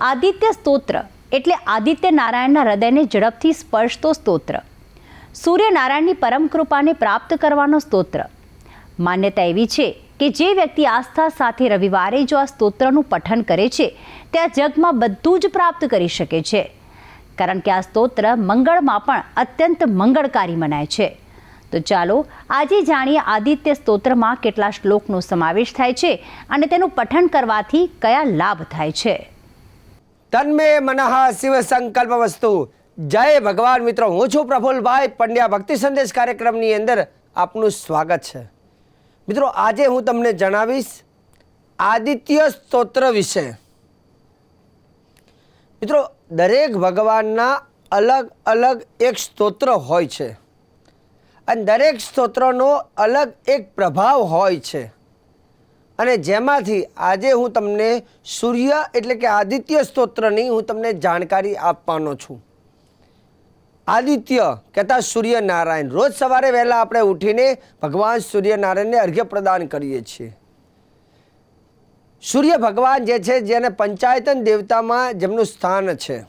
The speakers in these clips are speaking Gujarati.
આદિત્ય સ્તોત્ર એટલે આદિત્ય નારાયણના હૃદયને ઝડપથી સ્પર્શતો સ્તોત્ર. સૂર્યનારાયણની પરમ કૃપાને પ્રાપ્ત કરવાનો સ્તોત્ર. માન્યતા એવી છે કે જે વ્યક્તિ આસ્થા સાથે રવિવારે જો આ સ્તોત્રનું પઠન કરે છે તે આ જગમાં બધું જ પ્રાપ્ત કરી શકે છે. કારણ કે આ સ્તોત્ર મંગળમાં પણ અત્યંત મંગળકારી મનાય છે. તો ચાલો આજે જાણીએ આદિત્ય સ્તોત્રમાં કેટલા શ્લોકનો સમાવેશ થાય છે અને તેનું પઠન કરવાથી કયા લાભ થાય છે. તન્મે મનઃ શિવ સંકલ્પ વસ્તુ. જય ભગવાન મિત્રો, હું છું પ્રફુલભાઈ પંડ્યા ભક્તિ સંદેશ કાર્યક્રમની અંદર આપનું સ્વાગત છે. મિત્રો, આજે હું તમને જણાવીશ આદિત્ય સ્તોત્ર વિશે. મિત્રો, દરેક ભગવાનના અલગ અલગ એક સ્તોત્ર હોય છે. અને દરેક સ્તોત્રનો અલગ એક પ્રભાવ હોય છે. અને જેમાંથી આજે હું તમને સૂર્ય એટલે કે આદિત્ય સ્તોત્રની હું તમને જાણકારી આપવાનો છું. આદિત્ય કહેતા સૂર્યનારાયણ. રોજ સવારે વહેલા આપણે ઉઠીને ભગવાન સૂર્યનારાયણને અર્ઘ્ય પ્રદાન કરીએ છીએ. સૂર્ય ભગવાન જે છે જેને પંચાયતન દેવતામાં જેમનું સ્થાન છે.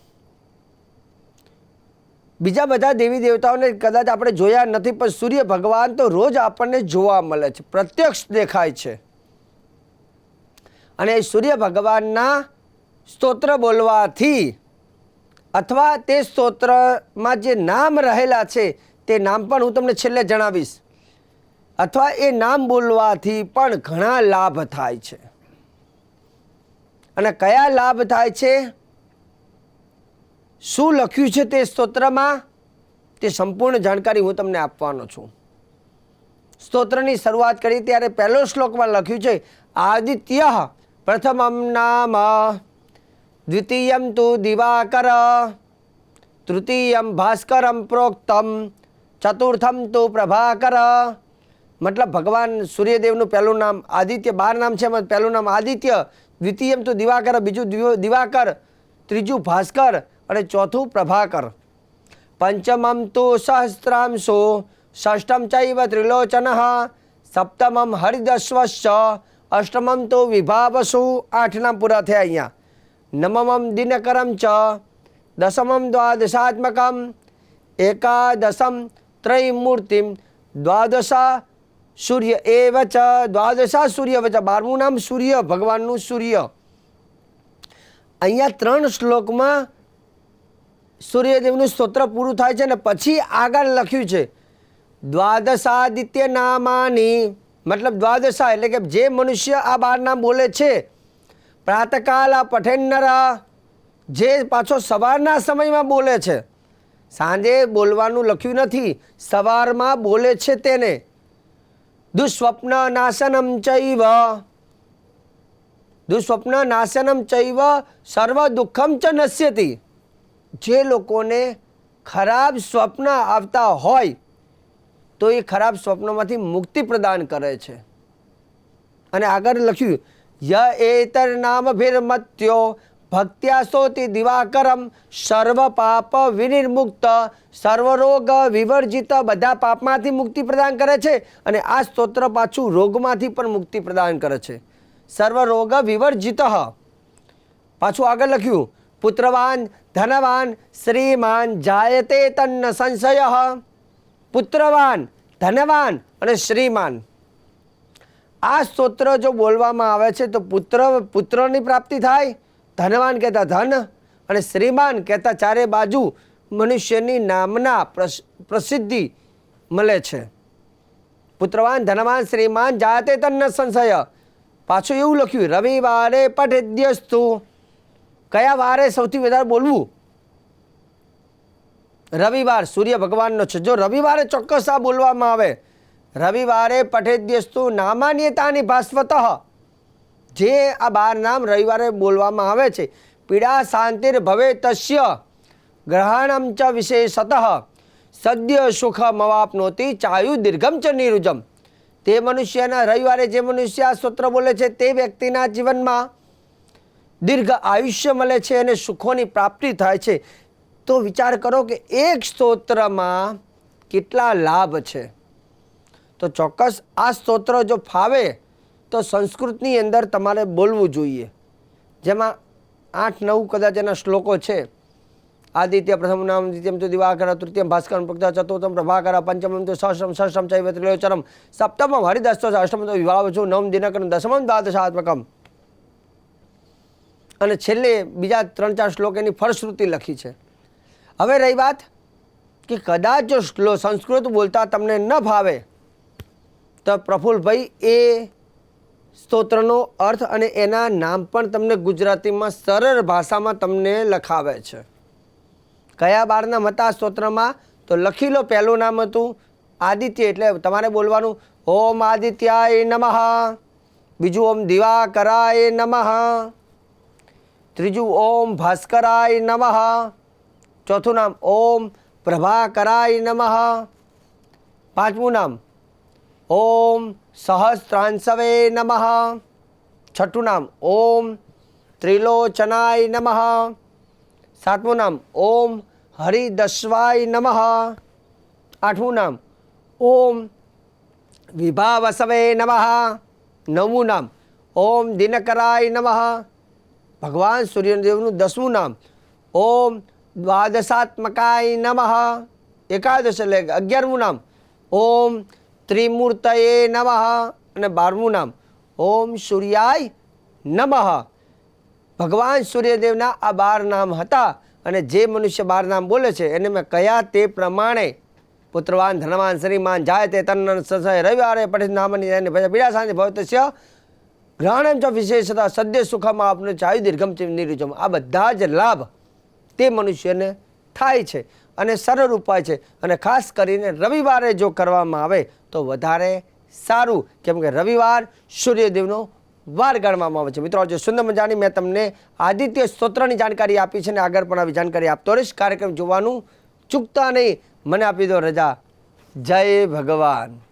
બીજા બધા દેવી દેવતાઓને કદાચ આપણે જોયા નથી, પણ સૂર્ય ભગવાન તો રોજ આપણને જોવા મળે છે, પ્રત્યક્ષ દેખાય છે. અને સૂર્ય ભગવાનના સ્તોત્ર બોલવાથી અથવા તે સ્તોત્રમાં જે નામ રહેલા છે, તે નામ પણ હું તમને છેલ્લે જણાવીશ. અથવા એ નામ બોલવાથી પણ ઘણા લાભ થાય છે. અને કયા લાભ થાય છે? શું લખ્યું છે તે સ્તોત્રમાં? તે સંપૂર્ણ જાણકારી હું તમને આપવાનો છું. સ્તોત્રની શરૂઆત કરી ત્યારે પહેલો શ્લોકમાં લખ્યું છે, આદિત્ય પ્રથમમ નામ દ્વિતીયમ તુ દિવાકર તૃતીયમ ભાસ્કરમ પ્રોક્તમ ચતુર્થમ તુ પ્રભાકર મતલબ ભગવાન સૂર્યદેવનું પહેલું નામ આદિત્ય બાર નામ છે, એમાં પહેલું નામ આદિત્ય દ્વિતીયમ તો દિવાકર, બીજું દિવ- દિવાકર, ત્રીજું ભાસ્કર અને ચોથું પ્રભાકર. પંચમમ તો સહસ્ત્રાંશો, ષષ્ઠમ ચૈવ ત્રિલોચન, સપ્તમમ હરિદશ્વશ્ચ અષ્ટમમ તો વિભાવસુ, આઠના પૂરા થયા અહીંયા. નમમમ દિનકરમ ચ, દસમમ દ્વાદશાત્મકમ, એકાદશમ ત્રયમૂર્તિમ દ્વાદશા સૂર્ય એવ ચ, દ્વાદશા સૂર્ય વચ બારમું નામ સૂર્ય, ભગવાનનું સૂર્ય. અહીંયા ત્રણ શ્લોકમાં સૂર્યદેવનું સ્તોત્ર પૂરું થાય છે ને પછી આગળ લખ્યું છે દ્વાદશાદિત્ય નામાની મતલબ દ્વાદશા એટલે કે જે મનુષ્ય આ બાર નામ બોલે છે, પ્રાતકાલ આ પઠેન્નરા, જે પાછો સવારના સમયમાં બોલે છે, સાંજે બોલવાનું લખ્યું નથી, સવારમાં બોલે છે તેને, દુઃસ્વપ્ન નાશનમ ચૈવ, દુઃસ્વપ્ન નાશનમ ચૈવ, સર્વ દુઃખમ ચ નશ્યતી, જે લોકોને ખરાબ સ્વપ્ન આવતા હોય તો એ ખરાબ સ્વપ્નોમાંથી મુક્તિ પ્રદાન કરે છે. અને આગળ લખ્યું, ય એતર નામ ભીર્મત્યો ભક્ત્યાસોતિ દિવાકરમ સર્વ પાપ વિનિર્મુક્ત, સર્વરોગ વિવર્જિત બધા પાપમાંથી મુક્તિ પ્રદાન કરે છે અને આ સ્તોત્ર પાછું રોગમાંથી પણ મુક્તિ પ્રદાન કરે છે. સર્વરોગ વિવર્જિત. પાછું આગળ લખ્યું, પુત્રવાન, ધનવાન, શ્રીમાન જાયતે તન્ન સંશય. પુત્રવાન, ધનવાન અને શ્રીમાન. આ સ્તોત્ર જો બોલવામાં આવે છે, તો પુત્ર, પુત્રની પ્રાપ્તિ થાય. ધનવાન કહેતા ધન અને શ્રીમાન કહેતા ચારે બાજુ મનુષ્યની નામના પ્રસ- પ્રસિદ્ધિ મળે છે. પુત્રવાન, ધનવાન, શ્રીમાન જાતે તન્ન સંશય. પાછું એવું લખ્યું, રવિવારે પઠેદ્યસ્તુ. કયા વારે સૌથી વધારે બોલવું? રવિવાર સૂર્ય ભગવાનનો છે. જો રવિવારે ચોક્કસ આ બોલવામાં આવે, રવિવારે પઠેદ્યસ્તુ નામાન્યતાની ભાસ્વત, જે આ બાર નામ રવિવારે બોલવામાં આવે છે. પીડા શાંતિર ભવે તસ્ય, ગ્રહણમ ચ વિશેષત, સદ્ય સુખ મવાપનોતી ચાયુ દીર્ઘમ ચ નિરુજમ. તે મનુષ્યના રવિવારે જે મનુષ્ય આ સ્તોત્ર બોલે છે, તે વ્યક્તિના જીવનમાં દીર્ઘ આયુષ્ય મળે છે અને સુખોની પ્રાપ્તિ થાય છે. તો વિચાર કરો કે એક સ્તોત્રમાં કેટલા લાભ છે. તો ચોક્કસ આ સ્તોત્ર જો ફાવે તો સંસ્કૃતની અંદર તમારે બોલવું જોઈએ. જેમાં આઠ નવ કદાચ એના શ્લોકો છે. આદિત્ય પ્રથમ નામ, દ્વિતીયમ તો દિવાકર, તૃતીયમ ભાસ્કર પ્રજા ચતુર્થમ, પ્રભાકર, પંચમમ તો સહસ્રમ સહસ્રમ ચૈવ ત્રિલોચરમ સપ્તમમ હરિદસ્તો અષ્ટમ તો વિવાહ છું, નવમ દિનકર દસમમ દ્વાદશાત્મકમ. અને છેલ્લે બીજા ત્રણ ચાર શ્લોક એની ફળશ્રુતિ લખી છે. હવે રહી વાત કે કદાચ જો સંસ્કૃત બોલતા તમને ન ભાવે, તો પ્રફુલ્લભાઈ એ સ્તોત્રનો અર્થ અને એના નામ પણ તમને ગુજરાતીમાં સરળ ભાષામાં તમને લખાવે છે. કયા બારના હતા સ્તોત્રમાં? તો લખી લો પહેલું નામ હતું, આદિત્ય એટલે તમારે બોલવાનું, ઓમ આદિત્યાય નમઃ. બીજું ઓમ દિવાકરાય નમઃ. ત્રીજું ઓમ ભાસ્કરાય નમઃ. ચોથું નામ ઓમ પ્રભાકરાય નમઃ. પાંચમું નામ ઓમ સહસ્ત્રાંસવે નમઃ. છઠ્ઠું નામ ઓમ ત્રિલોચનાય નમઃ. સાતમું નામ ઓમ હરિદસ્વાય નમઃ. આઠમું નામ ઓમ વિભાવસવે નમઃ. નવમું નામ ઓમ દિનકરાય નમઃ. ભગવાન સૂર્યદેવનું દસમું નામ ઓમ દ્વાદશાત્મકાય નમઃ. એકાદશ એટલે અગિયારમું નામ. ઓમ ત્રિમૂર્તયે નમઃ અને બારમું નામ. ઓમ સૂર્યાય નમઃ. ભગવાન સૂર્યદેવના આ બાર નામ હતા અને જે મનુષ્ય બાર નામ બોલે છે, એને મેં કયા તે પ્રમાણે પુત્રવાન, ધનવાન, શ્રીમાન, જાય તે સસય રવિવારે પઠિત નામની એને ભજા પીડા શાંતિ ભવતસ્ય ગ્રહણમ ચ વિશેષતા સદ્ય સુખમાં આપનું ચાયુ દીર્ઘમ ચિમ નિરુજમ. આ બધા જ લાભ તે મનુષ્યને થાય છે અને સરળ ઉપાય છે. અને ખાસ કરીને રવિવારે જો કરવામાં આવે તો વધારે સારું. કેમ કે રવિવાર સૂર્યદેવનો વાર ગણવામાં આવે છે. મિત્રો, આજે સુંદર મજાની મેં તમને આદિત્ય સ્તોત્રની જાણકારી આપી છે અને આગળ પણ આવી જાણકારી આપતો રહીશ કાર્યક્રમ જોવાનું ચૂકતા નહીં. મને આપી દો રજા. જય ભગવાન.